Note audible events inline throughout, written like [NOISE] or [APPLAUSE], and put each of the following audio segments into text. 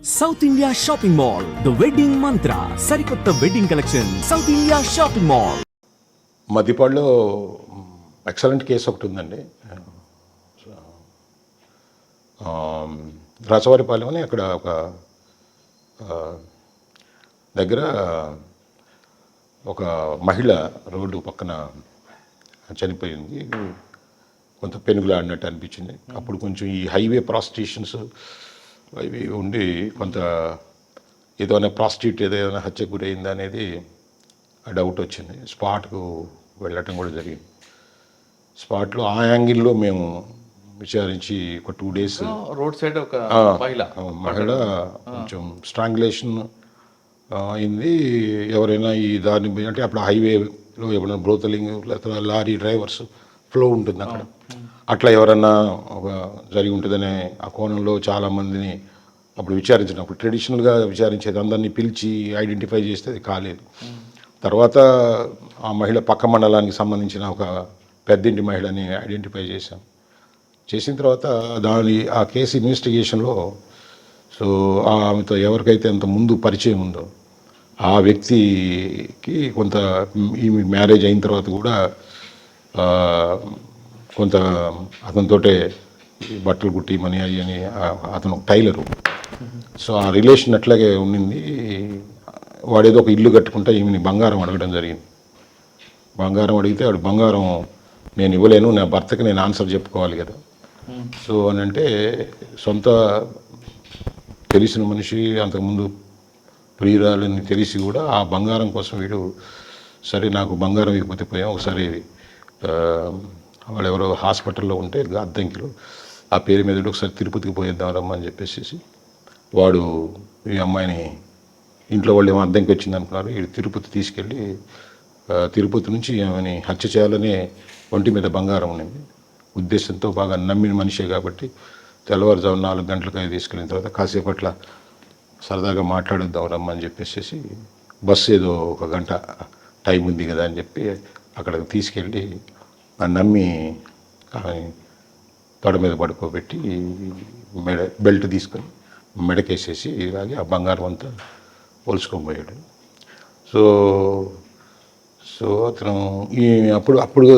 South India shopping mall the wedding Mantra సరికొత్త wedding collection south India shopping mall మద్దిపాడులో excellent case ఒకటి ఉందండి. రాచవారిపాలెం అని అక్కడ ఒక దగ్గర ఒక మహిళ రోడ్డు పక్కన చనిపోయింది. కొంత పెనుగులాడినట్టు అనిపించింది. అప్పుడు కొంచెం ఈ హైవే ప్రాస్టిట్యూషన్స్ అవి ఉండి కొంత ఏదైనా ప్రాస్టిట్యూట్ ఏదైనా హత్య గురైందా అనేది డౌట్ వచ్చింది. స్పాట్కు వెళ్ళటం కూడా జరిగింది. స్పాట్లో ఆ యాంగిల్లో మేము విచారించి ఒక టూ డేస్ రోడ్ సైడ్ ఒక మహిళ మహిళ కొంచెం స్ట్రాంగులేషన్ అయింది. ఎవరైనా ఈ దారిని అంటే అప్పుడు హైవేలో ఎవరైనా బ్రోతలింగ్ లేకపోతే లారీ డ్రైవర్స్ ఫ్లో ఉంటుంది అక్కడ. అట్లా ఎవరన్నా ఒక జరిగి ఉంటుందనే ఆ కోణంలో చాలామందిని అప్పుడు విచారించినప్పుడు ట్రెడిషనల్గా విచారించేది అందరినీ పిలిచి ఐడెంటిఫై చేస్తే అది కాలేదు. తర్వాత ఆ మహిళ పక్క మండలానికి సంబంధించిన ఒక పెద్దింటి మహిళని ఐడెంటిఫై చేశాం. చేసిన తర్వాత దాని ఆ కేసు ఇన్వెస్టిగేషన్లో సో ఆమెతో ఎవరికైతే అంత ముందు పరిచయం ఉందో ఆ వ్యక్తికి కొంత ఈమె మ్యారేజ్ అయిన తర్వాత కూడా కొంత అతనితోటే ఈ బట్టలు కుట్టి మనీ అయ్యి అని అతను టైలరు. సో ఆ రిలేషన్ అట్లాగే ఉండింది. వాడేదో ఒక ఇల్లు కట్టుకుంటే ఈమెని బంగారం అడగడం జరిగింది. బంగారం అడిగితే వాడు బంగారం నేను ఇవ్వలేను నా భర్తకి నేను ఆన్సర్ చెప్పుకోవాలి కదా. సో అని అంటే సొంత తెలిసిన మనిషి అంతకుముందు ప్రియురాలని తెలిసి కూడా ఆ బంగారం కోసం వీడు సరే నాకు బంగారం ఇవ్వకపోతే పోయాం. ఒకసారి వాళ్ళు ఎవరో హాస్పిటల్లో ఉంటే అద్దంకిలో ఆ పేరు మీద ఒకసారి తిరుపతికి పోయేద్దాం రమ్మని చెప్పేసి వాడు ఈ అమ్మాయిని ఇంట్లో వాళ్ళు ఏమో అద్దంకి వచ్చింది అనుకున్నారు వీడు తిరుపతి తీసుకెళ్ళి తిరుపతి నుంచి ఆమెని హత్య చేయాలనే ఒంటి మీద బంగారం ఉండింది ఉద్దేశంతో బాగా నమ్మిన మనిషే కాబట్టి తెల్లవారుజాము నాలుగు గంటలకు అవి తీసుకెళ్ళిన తర్వాత కాసేపట్ల సరదాగా మాట్లాడొద్దాం రమ్మని చెప్పేసి బస్సు ఏదో ఒక గంట టైం ఉంది కదా అని చెప్పి అక్కడికి తీసుకెళ్ళి ఆ నమ్మి తొడ మీద పడుకోబెట్టి మెడ బెల్ట్ తీసుకొని మెడకేసేసి ఇలాగే ఆ బంగారం అంతా పోల్చుకొని పోయాడు. సో సో అతను ఈ అప్పుడు అప్పుడు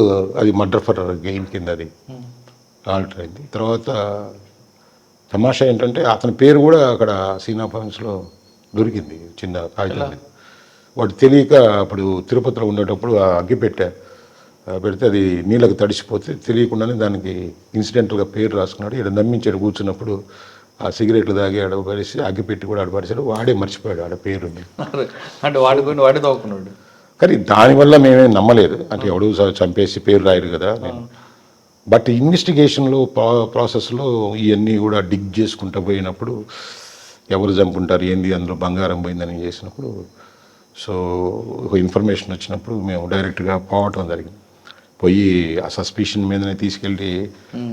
అది మర్డర్ ఫర్ గెయిన్ కింద అది ఆల్టర్ అయింది. తర్వాత తమాషా ఏంటంటే అతని పేరు కూడా అక్కడ సీనా ఫారెన్స్లో దొరికింది చిన్న కాగితం. వాడు తెలియక అప్పుడు తిరుపతిలో ఉండేటప్పుడు ఆ అగ్గి పెట్టా పెడితే అది నీళ్ళకి తడిసిపోతే తెలియకుండానే దానికి ఇన్సిడెంటల్గా పేరు రాసుకున్నాడు. ఇక్కడ నమ్మించాడు కూర్చున్నప్పుడు ఆ సిగరెట్లు తాగి ఆడ అగ్గి పెట్టి కూడా ఆడ వాడే మర్చిపోయాడు ఆడ పేరుని. అంటే వాడి గురించి వాడే తవ్వుకున్నాడు. కానీ దానివల్ల మేమేం నమ్మలేదు. అంటే ఎవడు చంపేసి పేరు రాయరు కదా. నేను బట్ ఇన్వెస్టిగేషన్లో ప్రా ప్రాసెస్లో ఇవన్నీ కూడా డిగ్ చేసుకుంటూ పోయినప్పుడు ఎవరు చంపుంటారు ఏంది అందులో బంగారం పోయిందని చేసినప్పుడు. సో ఒక ఇన్ఫర్మేషన్ వచ్చినప్పుడు మేము డైరెక్ట్గా పోవటం జరిగింది. పోయి ఆ సస్పిషన్ మీదనే తీసుకెళ్ళి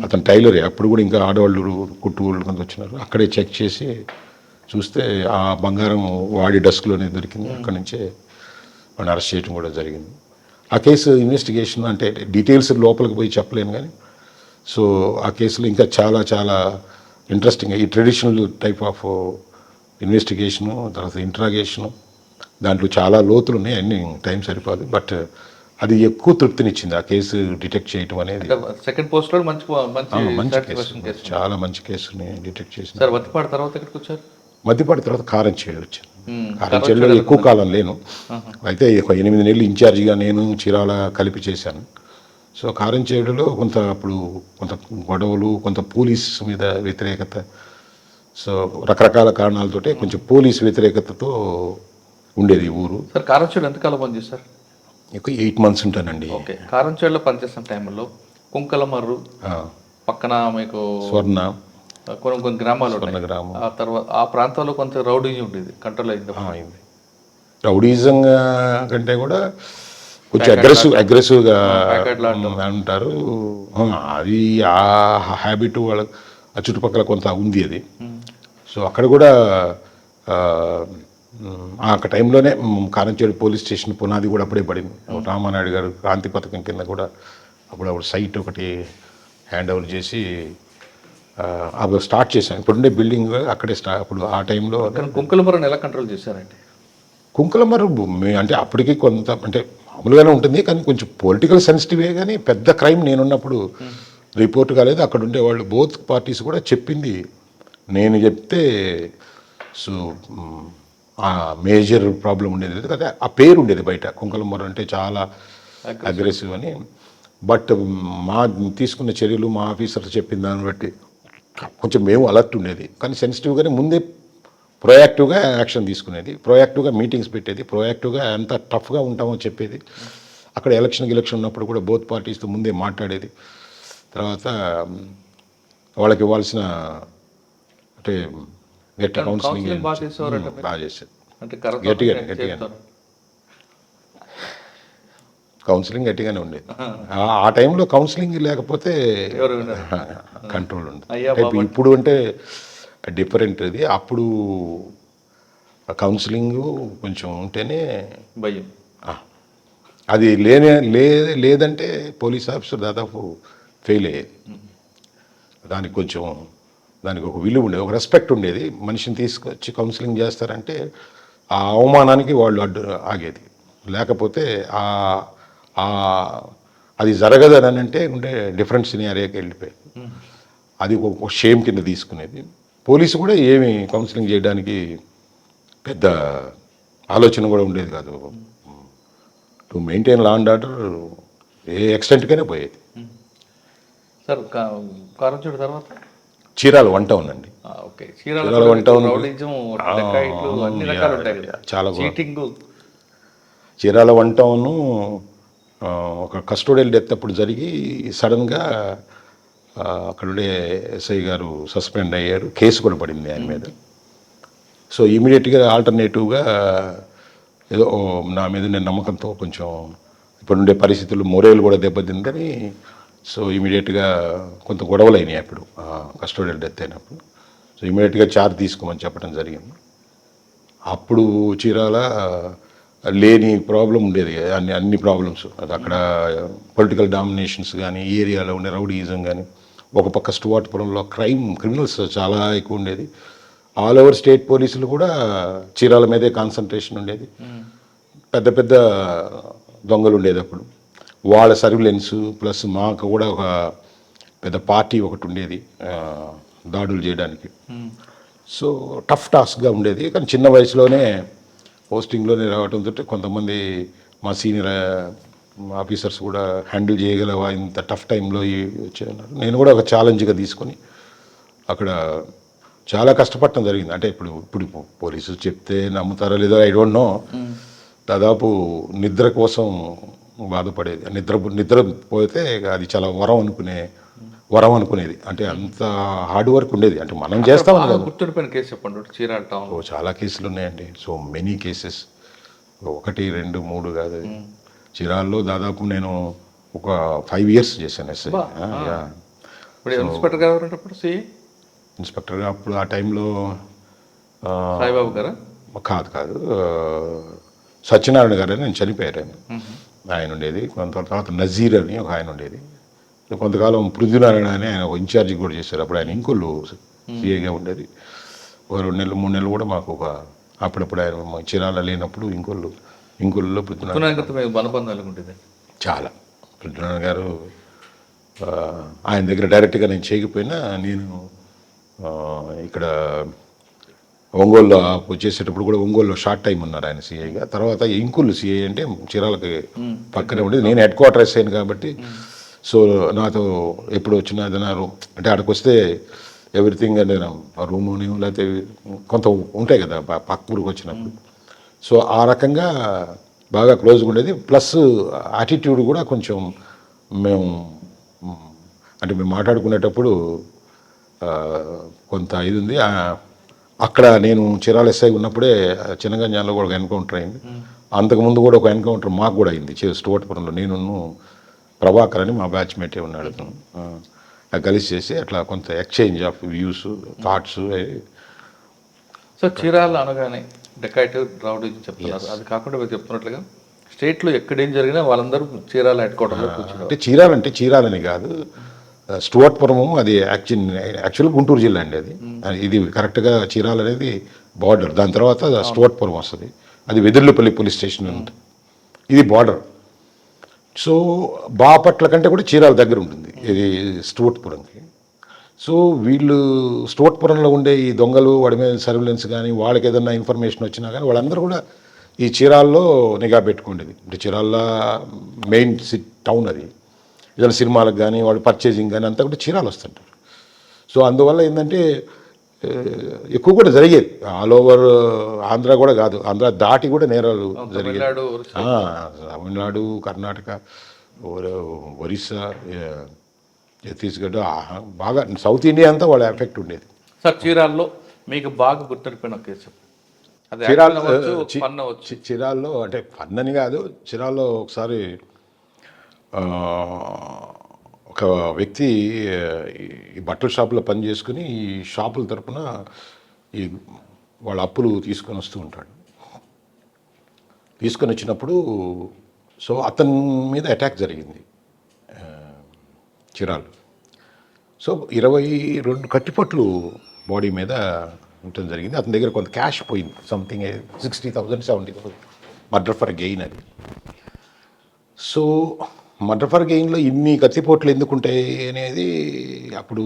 అతను టైలరే అప్పుడు కూడా ఇంకా ఆడవాళ్ళు కుట్టు వాళ్ళు కొంత వచ్చినారు. అక్కడే చెక్ చేసి చూస్తే ఆ బంగారం వాడి డస్క్లోనే దొరికింది. అక్కడి నుంచే వాడిని అరెస్ట్ చేయడం కూడా జరిగింది. ఆ కేసు ఇన్వెస్టిగేషన్ అంటే డీటెయిల్స్ లోపలికి పోయి చెప్పలేను కానీ సో ఆ కేసులో ఇంకా చాలా చాలా ఇంట్రెస్టింగ్ ఈ ట్రెడిషనల్ టైప్ ఆఫ్ ఇన్వెస్టిగేషను తర్వాత ఇంట్రాగేషను దాంట్లో చాలా లోతులు ఉన్నాయి అన్ని టైం సరిపోదు. బట్ అది ఎక్కువ తృప్తినిచ్చింది ఆ కేసు డిటెక్ట్ చేయటం అనేది. సెకండ్ పోస్ట్లో మంచి మంచి కేసు చాలా మంచి కేసుని డిటెక్ట్ చేసింది సార్ వత్తిపాడు తర్వాత ఎక్కడికి వచ్చారు? మధ్యపాటి తర్వాత కారం చేడు వచ్చాను చేడులో ఎక్కువ కాలం లేను. అయితే ఒక ఎనిమిది నెలలు ఇన్ఛార్జిగా నేను చీరాల కలిపి చేశాను. సో కారం చేడులో కొంత అప్పుడు కొంత గొడవలు కొంత పోలీస్ మీద వ్యతిరేకత. సో రకరకాల కారణాలతోటే కొంచెం పోలీస్ వ్యతిరేకతతో ఉండేది ఊరు. సార్ కారంచేడు ఎంతకాలం పనిచేస్తారు ఎక్కువ ఎయిట్ మంత్స్ ఉంటానండి. ఓకే. కారంచేడులో పనిచేస్తున్న టైంలో కుంకలమర్రు పక్కన మీకు స్వర్ణ. కొన్ని కొన్ని గ్రామాలు స్వర్ణ గ్రామం. ఆ తర్వాత ఆ ప్రాంతాల్లో కొంత రౌడీ ఉండేది కంట్రోల్ అయింది రౌడీజం కంటే కూడా కొంచెం అగ్రెసివ్ అగ్రెసివ్గా అంటారు. అది ఆ హ్యాబిట్ వాళ్ళ ఆ చుట్టుపక్కల కొంత ఉంది అది. సో అక్కడ కూడా ఆ, టైంలోనే కారంచేడు పోలీస్ స్టేషన్ పునాది కూడా అప్పుడే పడింది. రామానాయుడు గారు క్రాంతి పథకం కింద కూడా అప్పుడు అప్పుడు సైట్ ఒకటి హ్యాండ్ ఓవర్ చేసి అప్పుడు స్టార్ట్ చేశాం. ఇప్పుడుండే బిల్డింగ్ అక్కడే స్టా అప్పుడు ఆ టైంలో కానీ కుంకులమర్రని ఎలా కంట్రోల్ చేశారండి? కుంకులమర్రు మే- అంటే అప్పటికి కొంత అంటే మామూలుగానే ఉంటుంది కానీ కొంచెం పొలిటికల్ సెన్సిటివే కానీ పెద్ద క్రైమ్ నేనున్నప్పుడు రిపోర్ట్ కాలేదు. అక్కడ ఉండేవాళ్ళు బోత్ పార్టీస్ కూడా చెప్పింది. నేను చెప్తే సో ఆ మేజర్ ప్రాబ్లం ఉండేది. లేదు కదా ఆ పేరు ఉండేది బయట. కుంకులమర్రు అంటే చాలా అగ్రెసివ్ అని. బట్ మా తీసుకున్న చర్యలు మా ఆఫీసర్ చెప్పిన దాన్ని బట్టి కొంచెం మేము అలర్ట్ ఉండేది. కానీ సెన్సిటివ్గానే ముందే ప్రొయాక్టివ్గా యాక్షన్ తీసుకునేది ప్రొయాక్టివ్గా మీటింగ్స్ పెట్టేది ప్రొయాక్టివ్గా ఎంత టఫ్గా ఉంటామో చెప్పేది. అక్కడ ఎలక్షన్ ఎలక్షన్ ఉన్నప్పుడు కూడా బోత్ పార్టీస్తో ముందే మాట్లాడేది. తర్వాత వాళ్ళకి ఇవ్వాల్సిన అంటే గట్టి కౌన్సిలింగ్ బాగా చేసేది. గట్టిగానే, గట్టిగానే. కౌన్సిలింగ్ గట్టిగానే ఉండేది. ఆ- టైంలో కౌన్సిలింగ్ లేకపోతే. కంట్రోల్ అంటే ఇప్పుడు అంటే డిఫరెంట్ అది. అప్పుడు కౌన్సిలింగ్ కొంచెం ఉంటేనే భయం. అది లేనే లే లేదంటే పోలీస్ ఆఫీసర్ దాదాపు ఫెయిల్ అయ్యేది. దానికి కొంచెం దానికి ఒక విలువ ఉండేది ఒక రెస్పెక్ట్ ఉండేది. మనిషిని తీసుకొచ్చి కౌన్సిలింగ్ చేస్తారంటే ఆ అవమానానికి వాళ్ళు అడ్డు ఆగేది. లేకపోతే ఆ ఆ అది జరగదని అని అంటే ఉండే డిఫరెంట్ సినియారియాకి వెళ్ళిపోయి అది ఒక షేమ్ కింద తీసుకునేది. పోలీసు కూడా ఏమి కౌన్సిలింగ్ చేయడానికి పెద్ద ఆలోచన కూడా ఉండేది కాదు. To maintain law and order a ఎక్స్టెంట్గానే పోయేది. సార్ కారంచేడు తర్వాత? చీరాల ఉందండి ఆ, ఓకే. చీరాల ఉంటాయి కదా. చాలా చీరాల వంటను ఆ, ఒక కస్టోడియల్ డెత్ అప్పుడు జరిగి సడన్గా అక్కడుండే ఎస్ఐ గారు సస్పెండ్ అయ్యారు. కేసు కూడా పడింది ఆయన మీద. సో ఇమీడియట్గా ఆల్టర్నేటివ్గా ఏదో నా మీద నేను నమ్మకంతో కొంచెం ఇప్పుడుండే పరిస్థితులు మొరేలు కూడా దెబ్బతిందని సో ఇమీడియట్గా కొంత గొడవలు అయినాయి అప్పుడు. కస్టోడియల్ డెత్ అయినప్పుడు. సో ఇమీడియట్గా చార్జ్ తీసుకోమని చెప్పడం జరిగింది. అప్పుడు చీరాల లేని ప్రాబ్లం ఉండేది. అన్ని అన్ని ప్రాబ్లమ్స్. అది అక్కడ పొలిటికల్ డామినేషన్స్ కానీ ఏరియాలో ఉండే రౌడీయిజం కానీ ఒక పక్క స్టువార్ట్పురంలో క్రైమ్ క్రిమినల్స్ చాలా ఎక్కువ ఉండేది. ఆల్ ఓవర్ స్టేట్ పోలీసులు కూడా చీరాల మీదే కాన్సన్ట్రేషన్ ఉండేది. పెద్ద పెద్ద దొంగలు ఉండేది అప్పుడు. వాళ్ళ సర్విలెన్స్ ప్లస్ మాకు కూడా ఒక పెద్ద పార్టీ ఒకటి ఉండేది దాడులు చేయడానికి. సో టఫ్ టాస్క్గా ఉండేది. కానీ చిన్న వయసులోనే పోస్టింగ్లోనే రావడంతో కొంతమంది మా సీనియర్ ఆఫీసర్స్ కూడా హ్యాండిల్ చేయగలవా? ఇంత టఫ్ టైంలో వచ్చాయన్నారు నేను కూడా ఒక ఛాలెంజ్గా తీసుకొని అక్కడ చాలా కష్టపడటం జరిగింది. అంటే ఇప్పుడు ఇప్పుడు పోలీసులు చెప్తే నమ్ముతారో లేదో ఐ డోంట్ నో. దాదాపు నిద్ర కోసం బాధపడేది. నిద్ర నిద్ర పోతే అది చాలా వరం అనుకునే వరం అనుకునేది. అంటే అంత హార్డ్ వర్క్ ఉండేది. అంటే మనం చేస్తాం గుర్తుండిపోయిన కేసు చెప్పండి. చీరాల టౌన్ చాలా కేసులు ఉన్నాయండి. So many cases. ఒకటి రెండు మూడు కాదు. చీరాల్లో దాదాపు నేను ఒక ఫైవ్ ఇయర్స్ చేశాను ఎస్ఐ. ఇప్పుడు ఇన్స్పెక్టర్ గారు ఇన్స్పెక్టర్గా అప్పుడు? ఆ టైంలో సాయిబాబు గారా? కాదు కాదు. సత్యనారాయణ గారు నేను చనిపోయారు ఆయన ఆయన ఉండేది. కొంత తర్వాత నజీర్ అని ఒక ఆయన ఉండేది. కొంతకాలం పృథ్వీనారాయణ అని ఆయన ఒక ఇన్ఛార్జి కూడా చేశారు. అప్పుడు ఆయన ఇంకొల్లు సీఏగా ఉండేది. ఒక రెండు నెలలు మూడు నెలలు కూడా మాకు ఒక అప్పుడప్పుడు ఆయన చీరాల లేనప్పుడు ఇంకొల్లు ఇంకొల్లులో పృథ్వీనారాయణ బలబంధాలు ఉంటుంది చాలా. పృథ్వీనారాయణ గారు ఆయన దగ్గర డైరెక్ట్గా నేను చేయకపోయినా నేను ఇక్కడ ఒంగోలులో చేసేటప్పుడు కూడా ఒంగోలులో షార్ట్ టైం ఉన్నారు ఆయన సీఐగా. తర్వాత ఇంకులు సీఐ అంటే చీరాలకి పక్కనే ఉండేది నేను హెడ్ క్వార్టర్ అయ్యాను కాబట్టి సో నాతో ఎప్పుడు వచ్చినా రూమ్ అంటే అక్కడికి వస్తే ఎవ్రీథింగ్ అంటే రూముని లేకపోతే కొంత ఉంటాయి కదా పక్క ఊరికి వచ్చినప్పుడు. సో ఆ రకంగా బాగా క్లోజ్గా ఉండేది. ప్లస్ యాటిట్యూడ్ కూడా కొంచెం మేము అంటే మేము మాట్లాడుకునేటప్పుడు కొంత ఇది ఉంది. అక్కడ నేను చిరాల ఎస్ఐ ఉన్నప్పుడే చిన్నగంజాల్లో కూడా ఒక ఎన్కౌంటర్ అయింది. అంతకుముందు కూడా ఒక ఎన్కౌంటర్ మాకు కూడా అయింది. చే- స్టోట్పురంలో నేను ప్రభాకర్ అని మా బ్యాచ్మేటే ఉన్నాడు కలిసి చేసి అట్లా కొంత exchange of views thoughts so Chirala అనగానే డెకాయిట్ రౌడీ చెప్తున్నారు. అది కాకుండా మీరు చెప్తున్నట్లుగా స్టేట్లో ఎక్కడేం జరిగినా వాళ్ళందరూ చీరాల హెడ్ క్వార్టర్లో కూర్చున్నారు అంటే చీరాలంటే చీరాలని కాదు. స్టువర్ట్పురము అది యాక్చువల్ యాక్చువల్ గుంటూరు జిల్లా అండి అది. అది ఇది కరెక్ట్గా చీరాల అనేది బార్డర్. దాని తర్వాత స్టువర్ట్పురం వస్తుంది. అది వెదుర్లపల్లి పోలీస్ స్టేషన్ ఉంటుంది. ఇది బార్డర్. సో బాపట్ల కంటే కూడా చీరాల దగ్గర ఉంటుంది. ఇది స్టువర్ట్పురంకి. సో వీళ్ళు స్టువర్ట్పురంలో ఉండే ఈ దొంగలు వాడి మీద సర్వేలెన్స్ కానీ వాళ్ళకి ఏదైనా ఇన్ఫర్మేషన్ వచ్చినా కానీ వాళ్ళందరూ కూడా ఈ చీరాల్లో నిఘా పెట్టుకుండేది. అంటే చీరాల మెయిన్ సిటీ టౌన్ అది. ఏదైనా సినిమాలకు కానీ వాడు పర్చేసింగ్ కానీ అంతా కూడా చీరాలు వస్తుంటారు. సో అందువల్ల ఏంటంటే ఎక్కువ కూడా జరిగేది. ఆల్ ఓవర్ ఆంధ్ర కూడా కాదు. ఆంధ్ర దాటి కూడా నేరాలు జరిగేది. తమిళనాడు కర్ణాటక ఒర- ఒరిస్సా ఛత్తీస్గఢ్ బాగా సౌత్ ఇండియా అంతా వాళ్ళ ఎఫెక్ట్ ఉండేది. సార్ చీరాల్లో మీకు బాగా గుర్తుండిపోయిన ఒక కేసు అది చీరాల్ యాక్షన్ అవ్వచ్చు, చి- ఫన్ అవ్వచ్చు. చి- చిరాల్లో అంటే ఫన్ అని కాదు చిరాల్లో ఒకసారి ఒక వ్యక్తి ఈ బట్టల షాపులో పని చేసుకుని ఈ షాపుల తరపున ఈ వాళ్ళ అప్పులు తీసుకొని వస్తూ ఉంటాడు. తీసుకొని వచ్చినప్పుడు సో అతని మీద అటాక్ జరిగింది. చిరాలు. సో ఇరవై రెండు కట్టిపట్లు బాడీ మీద ఉండటం జరిగింది. అతని దగ్గర కొంత క్యాష్ పోయింది. Something sixty thousand seventy thousand. Murder for gain అది. సో మర్డర్ ఫర్ గెయిన్లో ఇన్ని కత్తిపోట్లు ఎందుకు ఉంటాయి అనేది అప్పుడు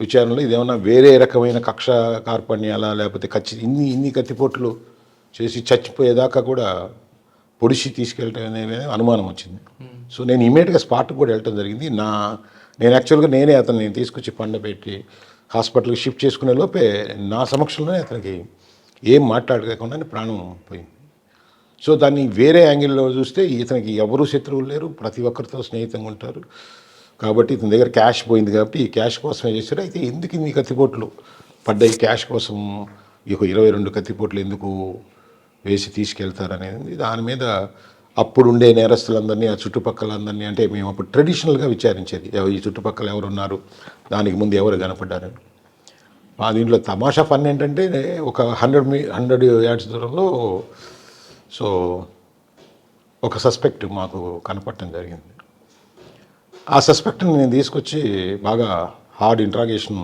విచారణలో ఇదేమన్నా వేరే రకమైన కక్ష కార్పణ్యాల లేకపోతే ఖచ్చి ఇన్ని ఇన్ని కత్తిపోట్లు చేసి చచ్చిపోయేదాకా కూడా పొడిచి తీసుకెళ్ళటం అనేది అనుమానం వచ్చింది. సో నేను ఇమీడియట్గా స్పాట్కి కూడా వెళ్ళటం జరిగింది. నా నేను యాక్చువల్గా నేనే అతన్ని తీసుకొచ్చి పండబెట్టి హాస్పిటల్కి షిఫ్ట్ చేసుకునే లోపే నా సమక్షంలోనే అతనికి ఏం మాట్లాడకుండా ప్రాణం పోయింది. సో దాన్ని వేరే యాంగిల్లో చూస్తే ఇతనికి ఎవరు శత్రువులు లేరు. ప్రతి ఒక్కరితో స్నేహితంగా ఉంటారు. కాబట్టి ఇతని దగ్గర క్యాష్ పోయింది కాబట్టి ఈ క్యాష్ కోసమే చేశారు. అయితే ఎందుకు ఇన్ని కత్తిపోట్లు పడ్డాయి? క్యాష్ కోసం ఈ ఇరవై రెండు కత్తిపోట్లు ఎందుకు వేసి తీసుకెళ్తారనేది. దాని మీద అప్పుడు ఉండే నేరస్తులందరినీ ఆ చుట్టుపక్కల అందరినీ అంటే మేము అప్పుడు ట్రెడిషనల్గా విచారించేది. ఈ చుట్టుపక్కల ఎవరు ఉన్నారు దానికి ముందు ఎవరు కనపడ్డారని. మా దీంట్లో తమాషా ఫన్ ఏంటంటే ఒక హండ్రెడ్ మీ హండ్రెడ్ యాడ్స్ దూరంలో సో ఒక సస్పెక్ట్ మాకు కనపడటం జరిగింది. ఆ సస్పెక్ట్ని నేను తీసుకొచ్చి బాగా హార్డ్ ఇంట్రాగేషన్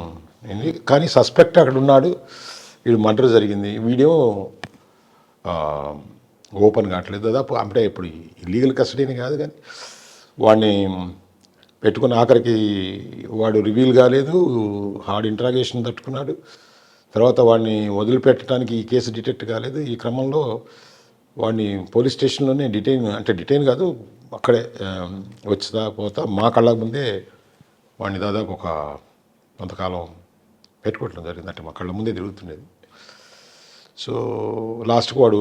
అయింది. కానీ సస్పెక్ట్ అక్కడ ఉన్నాడు. వీడు మర్డర్ జరిగింది. వీడియో ఓపెన్ కావట్లేదు దాదాపు. అంటే ఇప్పుడు ఇల్లీగల్ కస్టడీని కాదు కానీ వాడిని పెట్టుకున్న ఆఖరికి వాడు రివీల్ కాలేదు హార్డ్ ఇంట్రాగేషన్ తట్టుకున్నాడు. తర్వాత వాడిని వదిలిపెట్టడానికి ఈ కేసు డిటెక్ట్ కాలేదు. ఈ క్రమంలో వాడిని పోలీస్ స్టేషన్లోనే డిటైన్ అంటే డిటైన్ కాదు అక్కడే ఆ, పోతా మా కళ్ళ ముందే వాడిని దాదాపు ఒక కొంతకాలం పెట్టుకోవటం జరిగింది అంటే మా కళ్ళ ముందే తిరుగుతుండేది. సో లాస్ట్కి వాడు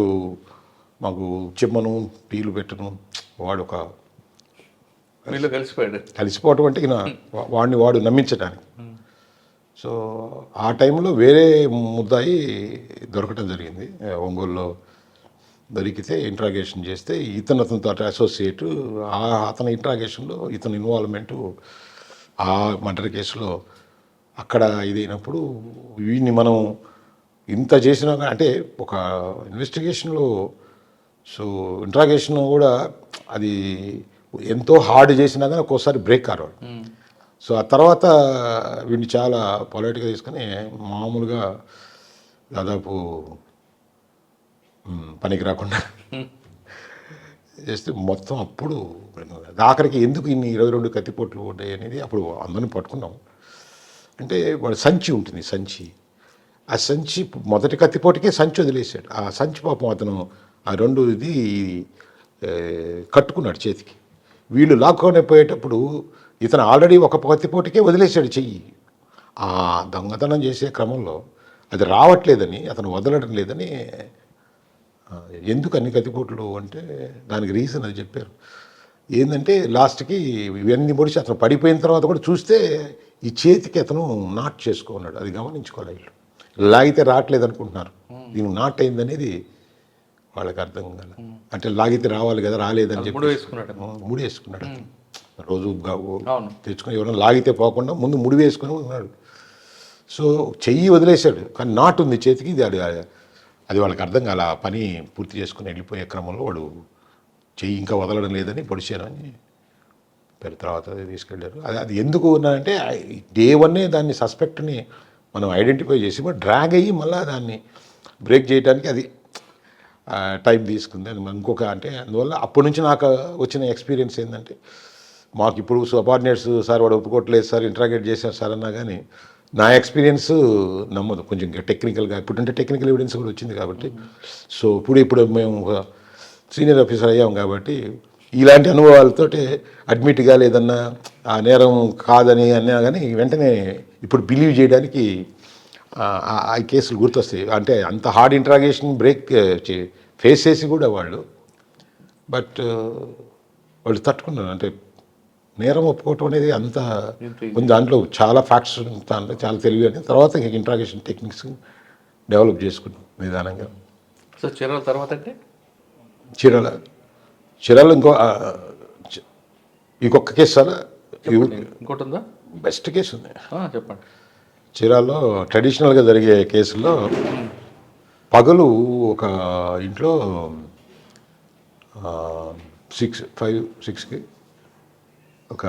మాకు చిమ్మను పీలు పెట్టను వాడు ఒక కలిసిపోయాడు. కలిసిపోవటం అంటే వాడిని వాడు నమ్మించడానికి సో ఆ టైంలో వేరే ముద్దాయి దొరకటం జరిగింది. ఒంగోలులో దొరికితే ఇంట్రాగేషన్ చేస్తే ఇతను అతనితో అసోసియేట్ ఆ అతని ఇంట్రాగేషన్లో ఇతని ఇన్వాల్వ్మెంటు ఆ మర్డర్ కేసులో అక్కడ ఇదైనప్పుడు వీడిని మనం ఇంత చేసినా కానీ అంటే ఒక ఇన్వెస్టిగేషన్లో సో ఇంట్రాగేషన్ కూడా అది ఎంతో హార్డ్ చేసినా కానీ ఒక్కోసారి బ్రేక్ కారు సో ఆ తర్వాత వీడిని చాలా పొలైట్గా తీసుకొని మామూలుగా దాదాపు పనికి రాకుండా [LAUGHS] చేస్తే మొత్తం అప్పుడు ఆఖరికి ఎందుకు ఇన్ని ఇరవై రెండు కత్తిపోట్లు ఉంటాయి అనేది అప్పుడు అందరిని పట్టుకున్నాం. అంటే వాడు సంచి ఉంటుంది సంచి. ఆ సంచి మొదటి కత్తిపోటుకే సంచి వదిలేశాడు. ఆ సంచి పాపం అతను ఆ రెండు ఇది కట్టుకున్నాడు చేతికి. వీళ్ళు లాక్కొని పోయేటప్పుడు ఇతను ఆల్రెడీ ఒక కత్తిపోటుకే వదిలేశాడు చెయ్యి. ఆ దొంగతనం చేసే క్రమంలో అది రావట్లేదని అతను వదలడం లేదని ఎందుకు అన్ని కత్తిపోట్లు అంటే దానికి రీజన్ అది చెప్పారు. ఏంటంటే లాస్ట్కి ఇవన్నీ పొడిచి అతను పడిపోయిన తర్వాత కూడా చూస్తే ఈ చేతికి అతను నాట్ చేసుకున్నాడు. అది గమనించుకోవాలి వీళ్ళు. లాగితే రావట్లేదు అనుకుంటున్నారు దీనికి నాట్ అయిందనేది వాళ్ళకి అర్థం కాల అంటే లాగితే రావాలి కదా రాలేదని చెప్పి ముడి వేసుకున్నాడు ముడి వేసుకున్నాడు అతను. రోజు. తెచ్చుకొని ఎవరైనా లాగితే పోకుండా ముందు ముడి వేసుకొని ఉన్నాడు. సో చెయ్యి వదిలేశాడు. కానీ నాటు ఉంది చేతికి ఇది అది అది వాళ్ళకి అర్థం కాల ఆ పని పూర్తి చేసుకుని వెళ్ళిపోయే క్రమంలో వాడు చెయ్యి ఇంకా వదలడం లేదని పొడిచారని పేరు తర్వాత అది తీసుకెళ్ళారు. అది అది ఎందుకు ఉన్నారంటే డే వన్నే దాన్ని సస్పెక్ట్ని మనం ఐడెంటిఫై చేసి మరి డ్రాగ్ అయ్యి మళ్ళీ దాన్ని బ్రేక్ చేయడానికి అది టైం తీసుకుంది. అది ఇంకొక అంటే అందువల్ల అప్పటి నుంచి నాకు వచ్చిన ఎక్స్పీరియన్స్ ఏంటంటే మాకు ఇప్పుడు సబార్డినేట్స్ సార్ వాడు ఒప్పుకోవట్లేదు సార్ ఇంటరాగేట్ చేశారు సార్ అన్నా కానీ నా ఎక్స్పీరియన్స్ నమ్మదు. కొంచెం టెక్నికల్గా ఇప్పుడంటే టెక్నికల్ ఎవిడెన్స్ కూడా వచ్చింది కాబట్టి. సో ఇప్పుడు ఇప్పుడు మేము ఒక సీనియర్ ఆఫీసర్ అయ్యాం కాబట్టి ఇలాంటి అనుభవాలతోటి అడ్మిట్గా లేదన్నా ఆ నేరం కాదని అన్నా కానీ వెంటనే ఇప్పుడు బిలీవ్ చేయడానికి ఆ కేసులు గుర్తొస్తాయి. అంటే అంత హార్డ్ ఇంట్రాగేషన్ బ్రేక్ ఫేస్ చేసి కూడా వాళ్ళు బట్ వాళ్ళు తట్టుకున్నారు. అంటే నేరం ఒప్పుకోవటం అనేది అంత దాంట్లో చాలా ఫ్యాక్ట్స్ దాంట్లో చాలా తెలివి అని తర్వాత ఇంక ఇంట్రాగేషన్ టెక్నిక్స్ డెవలప్ చేసుకున్నాం నిదానంగా. సో చీరల తర్వాత అంటే? చీరల చీరలు ఇంకో ఇంకొక కేసు సార్ ఇంకోటి ఉందా? బెస్ట్ కేసు ఉంది. చెప్పండి. చీరాల్లో ట్రెడిషనల్గా జరిగే కేసుల్లో పగలు ఒక ఇంట్లో సిక్స్ ఫైవ్ సిక్స్కి ఒక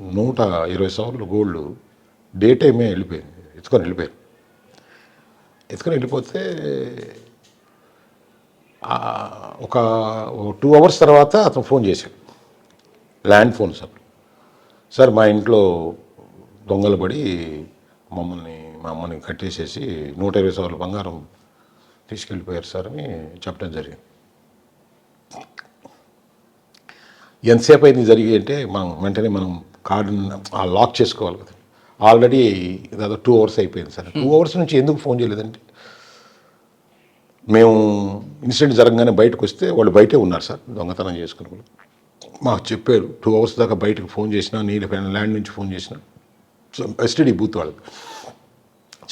నూట ఇరవై సవర్లు గోల్డ్ డే టైమే వెళ్ళిపోయింది. ఎత్తుకొని వెళ్ళిపోయారు. ఎత్తుకొని వెళ్ళిపోతే ఒక టూ అవర్స్ తర్వాత అతను ఫోన్ చేశాడు. ల్యాండ్ ఫోన్ సార్ సార్ మా ఇంట్లో దొంగలు పడి మమ్మల్ని మా అమ్మని కట్టేసేసి నూట ఇరవై సవర్ల బంగారం తీసుకెళ్ళిపోయారు సార్ అని చెప్పడం జరిగింది. ఎంతసేపు అయింది జరిగి అంటే మనం వెంటనే మనం కార్డుని ఆ లాక్ చేసుకోవాలి కదా. ఆల్రెడీ దాదాపు టూ అవర్స్ అయిపోయింది సార్. టూ అవర్స్ నుంచి ఎందుకు ఫోన్ చేయలేదంటే మేము ఇన్సిడెంట్ జరగగానే బయటకు వస్తే వాళ్ళు బయటే ఉన్నారు సార్ దొంగతనం చేసుకుని వాళ్ళు. మాకు చెప్పారు టూ అవర్స్ దాకా బయటకు ఫోన్ చేసినా నీళ్ళ పైన ల్యాండ్ నుంచి ఫోన్ చేసినా. ఎస్టీడీ బూత్ వాళ్ళకి.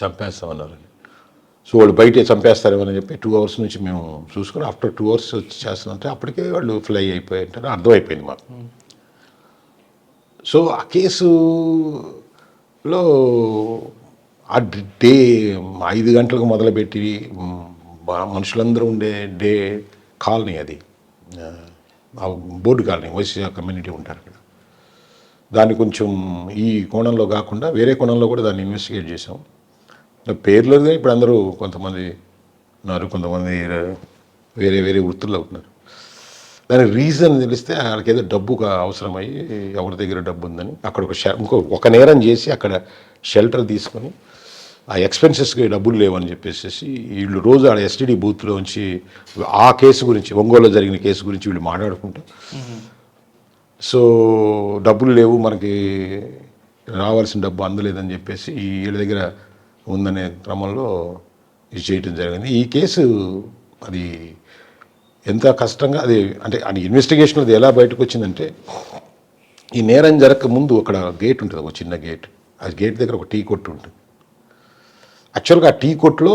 చంపేస్తామన్నారని సో వాళ్ళు బయటే చంపేస్తారేమని చెప్పి టూ అవర్స్ నుంచి మేము చూసుకుని ఆఫ్టర్ టూ అవర్స్ వచ్చి చేస్తుంటే అప్పటికే వాళ్ళు ఫ్లై అయిపోయి అంటారు అర్థమైపోయింది మాకు. సో ఆ కేసులో ఆ డే ఐదు గంటలకు మొదలుపెట్టి మనుషులందరూ ఉండే డే కాలనీ అది. బోర్డు కాలనీ వైశ్య కమ్యూనిటీ ఉంటారు అక్కడ. దాన్ని కొంచెం ఈ కోణంలో కాకుండా వేరే కోణంలో కూడా దాన్ని ఇన్వెస్టిగేట్ చేసాం పేర్లు ఇప్పుడు అందరూ కొంతమంది ఉన్నారు కొంతమంది వేరే వేరే వృత్తుల్లో ఉన్నారు. దానికి రీజన్ తెలిస్తే వాళ్ళకి ఏదో డబ్బు అవసరమయ్యి ఎవరి దగ్గర డబ్బు ఉందని అక్కడ ఒక షె- ఇంకో ఒక నేరం చేసి అక్కడ షెల్టర్ తీసుకొని ఆ ఎక్స్పెన్సెస్కి డబ్బులు లేవని చెప్పేసి వీళ్ళు రోజు ఆడ ఎస్టీడీ బూత్లో ఉంచి ఆ కేసు గురించి ఒంగోలులో జరిగిన కేసు గురించి వీళ్ళు మాట్లాడుకుంటూ. సో డబ్బులు లేవు మనకి రావాల్సిన డబ్బు అందలేదని చెప్పేసి వీళ్ళ దగ్గర ఉందనే క్రమంలో ఇది చేయటం జరిగింది. ఈ కేసు అది ఎంత కష్టంగా అది అంటే అది ఇన్వెస్టిగేషన్ అది ఎలా బయటకు వచ్చిందంటే ఈ నేరం జరగక ముందు అక్కడ గేట్ ఉంటుంది ఒక చిన్న గేట్ ఆ గేట్ దగ్గర ఒక టీ కొట్టు ఉంటుంది. యాక్చువల్గా ఆ టీ కొట్లో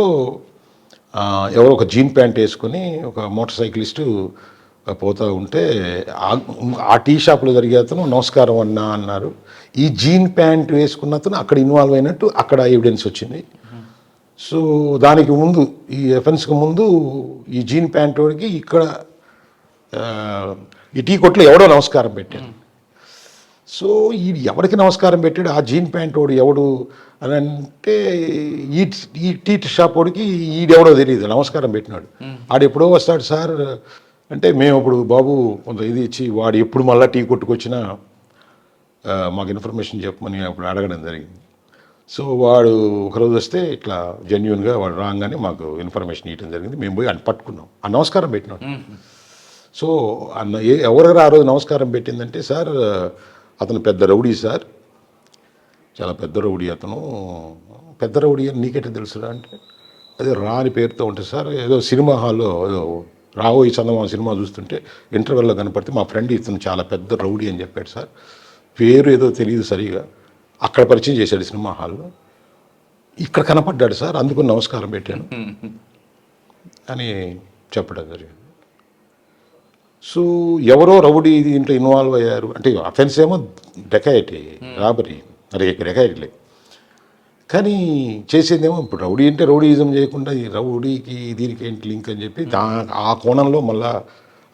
ఎవరో ఒక జీన్ ప్యాంట్ వేసుకొని ఒక మోటార్ సైకిలిస్టు పోతూ ఉంటే ఆ- టీ షాప్లో జరిగే అతను నమస్కారం అన్నా అన్నారు. ఈ జీన్ ప్యాంట్ వేసుకున్న అతను అక్కడ ఇన్వాల్వ్ అయినట్టు అక్కడ ఎవిడెన్స్ వచ్చింది. సో దానికి ముందు ఈ ఎఫెన్స్కి ముందు ఈ జీన్ ప్యాంట్ వాడికి ఇక్కడ ఈ టీ కొట్లో ఎవడో నమస్కారం పెట్టారు సో ఈ ఎవరికి నమస్కారం పెట్టాడు? ఆ జీన్ ప్యాంట్ వాడు ఎవడు అని అంటే ఈ ఈ టీ షాప్ వాడికి ఈడెవడో తెలియదు నమస్కారం పెట్టినాడు. ఆడు ఎప్పుడో వస్తాడు సార్ అంటే మేము అప్పుడు బాబు కొంత ఇది ఇచ్చి వాడు ఎప్పుడు మళ్ళీ టీ కొట్టుకొచ్చినా మాకు ఇన్ఫర్మేషన్ చెప్పమని అప్పుడు అడగడం జరిగింది. సో వాడు ఒకరోజు వస్తే ఇట్లా జెన్యున్గా వాడు రాగానే మాకు ఇన్ఫర్మేషన్ ఇవ్వడం జరిగింది. మేము పోయి ఆయన పట్టుకున్నాం. ఆ నమస్కారం పెట్టినాడు. సో అన్న ఏ ఎవరెవరు ఆ రోజు నమస్కారం పెట్టిందంటే సార్ అతను పెద్ద రౌడీ సార్. చాలా పెద్ద రౌడీ అతను. పెద్ద రౌడీ అని నీకెట్ట తెలుసురా అంటే అదే రాని పేరుతో ఉంటుంది సార్ ఏదో సినిమా హాల్లో ఏదో రావోయి చందమా సినిమా చూస్తుంటే ఇంటర్వెల్లో కనపడితే మా ఫ్రెండ్ ఇతను చాలా పెద్ద రౌడీ అని చెప్పాడు సార్. పేరు ఏదో తెలియదు సరిగా. అక్కడ పరిచయం చేశాడు సినిమా హాల్లో. ఇక్కడ కనపడ్డాడు సార్ అందుకు నమస్కారం పెట్టాను. అని చెప్పడం జరిగింది. సో ఎవరో రౌడీ దీంట్లో ఇన్వాల్వ్ అయ్యారు. అంటే అఫెన్స్ ఏమో డెకాయిటీ రాబరీ అరే డెకాయిటీ కానీ చేసేదేమో ఇప్పుడు రౌడీ అంటే రౌడీయిజం చేయకుండా ఈ రౌడీకి దీనికి ఏంటి లింక్ అని చెప్పి దా ఆ కోణంలో మళ్ళా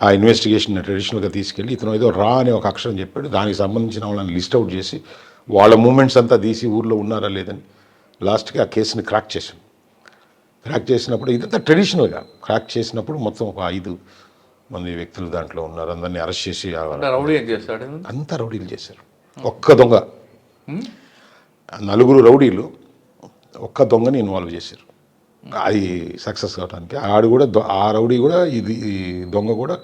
ఆ ఇన్వెస్టిగేషన్ ట్రెడిషనల్గా తీసుకెళ్ళి ఇతను ఏదో రా అనే ఒక అక్షరం చెప్పాడు. దానికి సంబంధించిన వాళ్ళని లిస్ట్ అవుట్ చేసి వాళ్ళ మూమెంట్స్ అంతా తీసి ఊర్లో ఉన్నారా లేదని లాస్ట్కి ఆ కేసుని క్రాక్ చేశాం క్రాక్ చేసినప్పుడు ఇదంతా ట్రెడిషనల్గా క్రాక్ చేసినప్పుడు మొత్తం ఒక ఐదు మంది వ్యక్తులు దాంట్లో ఉన్నారు. అందరినీ అరెస్ట్ చేసి ఆ- అంటే రౌడీ ఏం చేస్తాడు? అంతా రౌడీలు చేశారు. ఒక్క దొంగ. నలుగురు రౌడీలు ఒక్క దొంగని ఇన్వాల్వ్ చేశారు. అది సక్సెస్ అవడానికి ఆడు కూడా ఆ రౌడీ కూడా ఇది ఈ దొంగ కూడా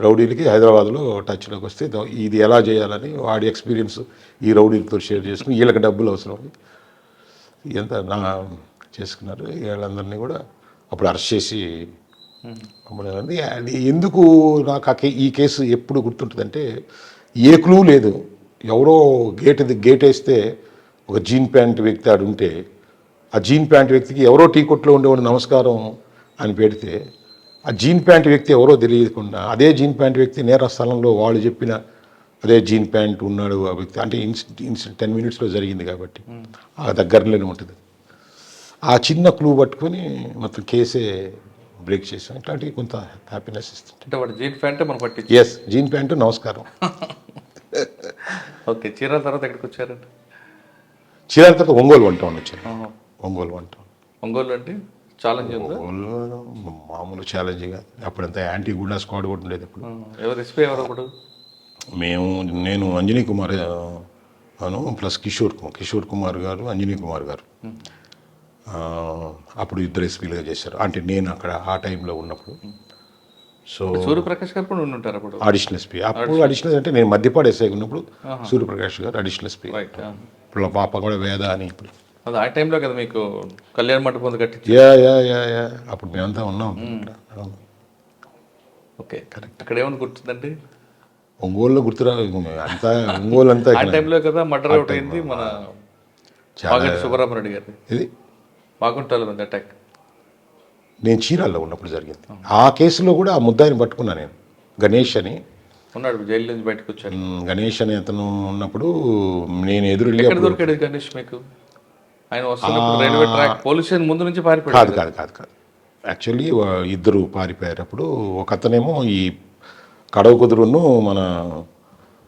రౌడీలకి హైదరాబాద్లో టచ్లోకి వస్తే ఇది ఎలా చేయాలని వాడి ఎక్స్పీరియన్స్ ఈ రౌడీలతో షేర్ చేసుకుని వీళ్ళకి డబ్బులు అవసరం. అని ఎంత నా చేసుకున్నారు. వీళ్ళందరినీ కూడా అప్పుడు అరెస్ట్ చేసి అది ఎందుకు నాకు ఈ కేసు ఎప్పుడు గుర్తుంటుందంటే ఏ క్లూ లేదు. ఎవరో గేట్ గేట్ వేస్తే ఒక జీన్ ప్యాంట్ వ్యక్తి ఆడు ఉంటే ఆ జీన్ ప్యాంట్ వ్యక్తికి ఎవరో టీ కొట్లో ఉండేవాడు నమస్కారం అని పెడితే ఆ జీన్ ప్యాంట్ వ్యక్తి ఎవరో తెలియకుండా అదే జీన్ ప్యాంట్ వ్యక్తి నేర స్థలంలో వాళ్ళు చెప్పిన అదే జీన్ ప్యాంట్ ఉన్నాడు ఆ వ్యక్తి. అంటే ఇన్సిడెంట్ ఇన్సిడెంట్ టెన్ మినిట్స్లో జరిగింది కాబట్టి. ఆ దగ్గరలోనే ఉంటుంది. ఆ చిన్న క్లూ పట్టుకొని మొత్తం కేసే బ్రేక్ చేసాం ఇట్లాంటివి కొంత హ్యాపీనెస్ ఇస్తుంది అంటే వాడు జీన్ ప్యాంటే మనం పట్టించి ఎస్ జీన్ ప్యాంటు నమస్కారం. [LAUGHS] ఓకే చీరాల తర్వాత ఎక్కడికి వచ్చారండి? చీరాల తర్వాత ఒంగోలు వన్ టౌన్ వచ్చాను. Ongole one town. ఒంగోలు అంటే ఛాలెంజ్ ఒంగోలు మామూలు ఛాలెంజింగ్ అప్పుడంతా యాంటీ గుండా స్క్వాడ్ కూడా ఉండేది ఇప్పుడు ఎవరు ఎస్పీ ఎవరు అప్పుడు? మేము నేను అంజనీ కుమార్ అను ప్లస్ కిషోర్ కుమార్. కిషోర్ కుమార్ గారు అంజనీ కుమార్ గారు. అప్పుడు ఇద్దరు ఎస్పీలుగా చేశారు. అంటే నేను అక్కడ ఆ టైంలో ఉన్నప్పుడు. సో సూర్యప్రకాష్ గారు కూడా ఉంటారు అప్పుడు. అడిషనల్ ఎస్పీ అప్పుడు అడిషనల్ అంటే నేను మధ్యపాడు ఎస్ఐ ఉన్నప్పుడు సూర్యప్రకాష్ గారు అడిషనల్ ఎస్పీ ఇప్పుడు పాప కూడా వేద అని ఇప్పుడు. అది ఆ టైంలో కదా మీకు కళ్యాణ మండపం కట్టించి యా యా యా యా. అప్పుడు మేమంతా ఉన్నాం. ఓకే. అక్కడ ఏమని గుర్తుందండి? ఒంగోలులో గుర్తురా అంతా ఒంగోలు అంతా ఆ టైంలో కదా మర్డర్ అవుట్ అయింది మన మాగంటి సుబ్బరామరెడ్డి గారి ఇది మాగుంటాల మీద అటాక్ నేను చీరాల్లో ఉన్నప్పుడు జరిగింది. ఆ కేసులో కూడా ఆ ముద్దాయిని పట్టుకున్నా నేను. గణేష్ అని. ఉన్నాడు జైలు నుంచి బయటకు వచ్చాడు. ఉమ్, గణేష్ అని అతను ఉన్నప్పుడు నేను ఎదురు దొరికాడు గణేష్ మీకు? ఆయన వస్తున్నప్పుడు రైల్వే ట్రాక్ పోలీస్ స్టేషన్ ముందు నుంచి కాదు పారిపోయాడు కాదు కాదు కాదు. యాక్చువల్లీ ఇద్దరు పారిపోయారు అప్పుడు ఒక అతనేమో ఈ కడవ కుదురును మన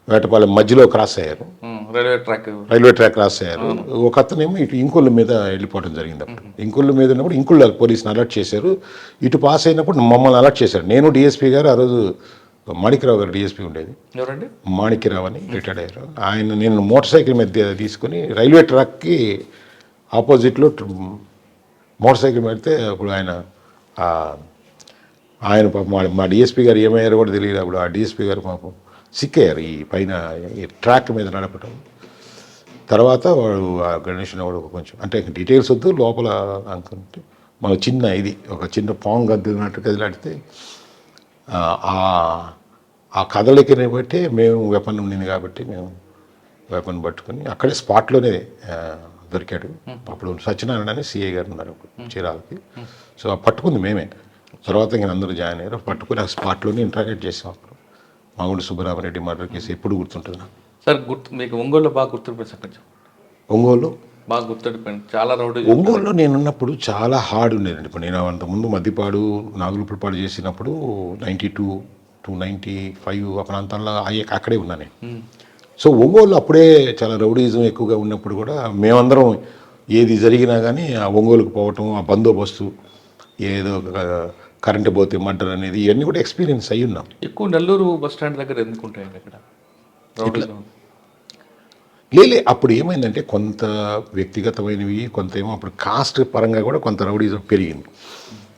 వేటపాలెం మధ్యలో క్రాస్ అయ్యారు. Railway track. Railway track cross అయ్యారు. ఒక అతనేమో ఇటు ఇంకొల్లు మీద వెళ్ళిపోవడం జరిగింది అప్పుడు. ఇంకొల్లు మీద ఉన్నప్పుడు ఇంకొల్లు పోలీసుని అలర్ట్ చేశారు. ఇటు పాస్ అయినప్పుడు మమ్మల్ని అలర్ట్ చేశారు. నేను డిఎస్పీ గారు ఆ రోజు మాణిక్యరావు గారు డిఎస్పీ ఉండేది. ఎవరండి? మాణిక్యరావు అని రిటైర్డ్ అయ్యారు. ఆయన నేను మోటార్ సైకిల్ మీద తీసుకుని రైల్వే ట్రాక్కి ఆపోజిట్లో ట్ర- మోటార్ సైకిల్ పెడితే అప్పుడు ఆయన ఆయన మా- మా డిఎస్పీ గారు ఏమయ్యారో కూడా తెలియదు అప్పుడు. ఆ డిఎస్పీ గారు పాపం సిక్ అయ్యారు ఈ పైన ఈ ట్రాక్ మీద నడపటం. తర్వాత వాడు ఆ గణేష్ వాడు కొంచెం అంటే డీటెయిల్స్ వద్దు లోపల అనుకుంటే. మన చిన్న ఇది ఒక చిన్న పాంగ్ కదిలినట్టు కదిలాడితే ఆ, కదలికని బట్టి మేము వెపన్ ఉండింది కాబట్టి మేము వెపన్ పట్టుకుని అక్కడే స్పాట్లోనే దొరికాడు. అప్పుడు సత్యనారాయణ అని సిఐ గారు ఉన్నారు చీరాలకి. సో ఆ పట్టుకుంది మేమే. తర్వాత ఇంకా అందరూ జాయిన్ అయ్యారు. పట్టుకుని ఆ స్పాట్లోనే ఇంటరాగేట్ చేసాం అప్పుడు. మాగుండి సుబ్బరామరెడ్డి మర్డర్ కేసు ఎప్పుడు గుర్తుంటుంది? నాకు సార్ గుర్తు మీకు ఒంగోలులో బాగా గుర్తుండిపోయింది సార్ కొంచెం. ఒంగోలు? బాగా గుర్తుండిపోయింది. చాలా రౌడీ ఒంగోలులో నేనున్నప్పుడు చాలా హార్డ్ ఉండేదండి. ఇప్పుడు నేను అంతకుముందు మద్దిపాడు నాగులపురపాడు చేసినప్పుడు ninety two to ninety five ఆ ప్రాంతాల్లో అయ్యే- అక్కడే ఉన్నా నేను. సో ఒంగోలు అప్పుడే చాలా రౌడీజం ఎక్కువగా ఉన్నప్పుడు కూడా మేమందరం ఏది జరిగినా కానీ ఆ ఒంగోలుకు పోవటం ఆ బందోబస్తు ఏదో ఒక కరెంటు పోతే మర్డర్ అనేది ఇవన్నీ కూడా ఎక్స్పీరియన్స్ అయ్యి ఉన్నాం. ఎక్కువ నెల్లూరు బస్ స్టాండ్ దగ్గర ఎందుకు ఉంటాయండి అక్కడ? రౌడీజం లేలే అప్పుడు ఏమైందంటే కొంత వ్యక్తిగతమైనవి కొంత ఏమో అప్పుడు కాస్ట్ పరంగా కూడా కొంత రౌడీజం పెరిగింది.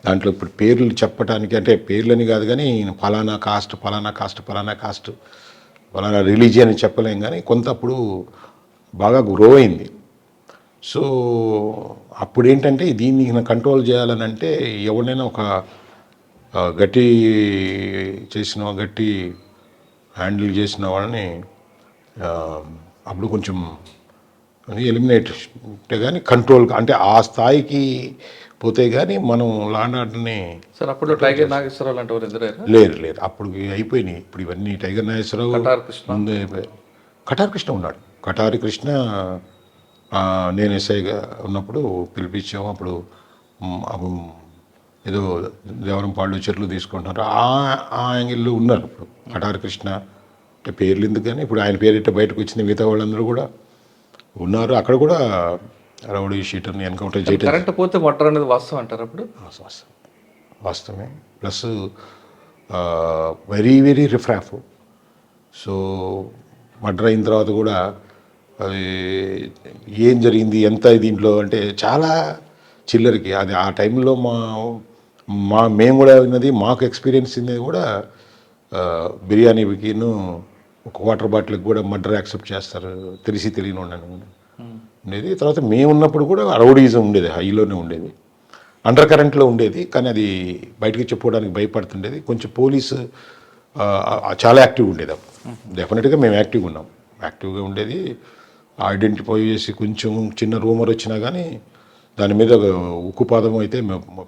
దాంట్లో ఇప్పుడు పేర్లు చెప్పడానికి అంటే పేర్లని కాదు కానీ ఫలానా కాస్ట్ ఫలానా కాస్ట్ ఫలానా కాస్ట్ ఫలానా రిలీజియన్ అని చెప్పలేం కానీ కొంత అప్పుడు బాగా గ్రో అయింది. సో అప్పుడు ఏంటంటే దీన్ని కంట్రోల్ చేయాలని అంటే ఎవరినైనా ఒక గట్టి చేసిన గట్టి హ్యాండిల్ చేసిన వాళ్ళని అప్పుడు కొంచెం ఎలిమినేట్ అంటే కానీ కంట్రోల్ అంటే ఆ స్థాయికి పోతే కానీ మనం లాండాటని సార్ అప్పుడు టైగర్ నాగేశ్వరరావు లాంటి వారు ఎదురారు లేరు లేరు అప్పుడు అయిపోయినాయి. ఇప్పుడు ఇవన్నీ టైగర్ నాగేశ్వరరావు కటార్ కృష్ణ. కటారి కృష్ణ ఉన్నాడు. కటారి కృష్ణ నేను ఎస్ఐగా ఉన్నప్పుడు పిలిపించాము. అప్పుడు ఏదో దేవరం పాళ్ళు చెట్లు తీసుకుంటున్నారు. ఆ ఆ యాంగిల్లో ఉన్నారు ఇప్పుడు కటారి కృష్ణ అంటే పేర్లు ఎందుకు కానీ ఇప్పుడు ఆయన పేరు ఇట్ట బయటకు వచ్చింది మిగతా వాళ్ళందరూ కూడా ఉన్నారు. అక్కడ కూడా రౌడీ షీటర్ని ఎన్కౌంటర్ చేయటం కరెంట్ పోతే మటర్ అనేది వాస్తవం అంటారు అప్పుడు వాస్తవం. వాస్తవమే. Plus very very riffraff. So murder అయిన తర్వాత కూడా అది ఏం జరిగింది ఎంత దీంట్లో అంటే చాలా చిల్లరికి. అది ఆ టైంలో మా మా మేము కూడా విన్నది మాకు ఎక్స్పీరియన్స్ ఉన్నది కూడా బిర్యానీకిను ఒక వాటర్ బాటిల్కి కూడా మర్డర్ యాక్సెప్ట్ చేస్తారు తెలిసి తెలియని ఉండను ఉండేది. తర్వాత మేము ఉన్నప్పుడు కూడా రౌడీజం ఉండేది హైలోనే ఉండేది. అండర్ కరెంట్లో ఉండేది కానీ అది బయటికి చెప్పుకోవడానికి భయపడుతుండేది. కొంచెం పోలీసు చాలా యాక్టివ్ ఉండేది డెఫినెట్గా మేము. యాక్టివ్గా ఉన్నాం. యాక్టివ్గా ఉండేది. ఐడెంటిఫై చేసి కొంచెం చిన్న రూమర్ వచ్చినా కానీ దాని మీద ఒక ఉక్కుపాదం అయితే మేము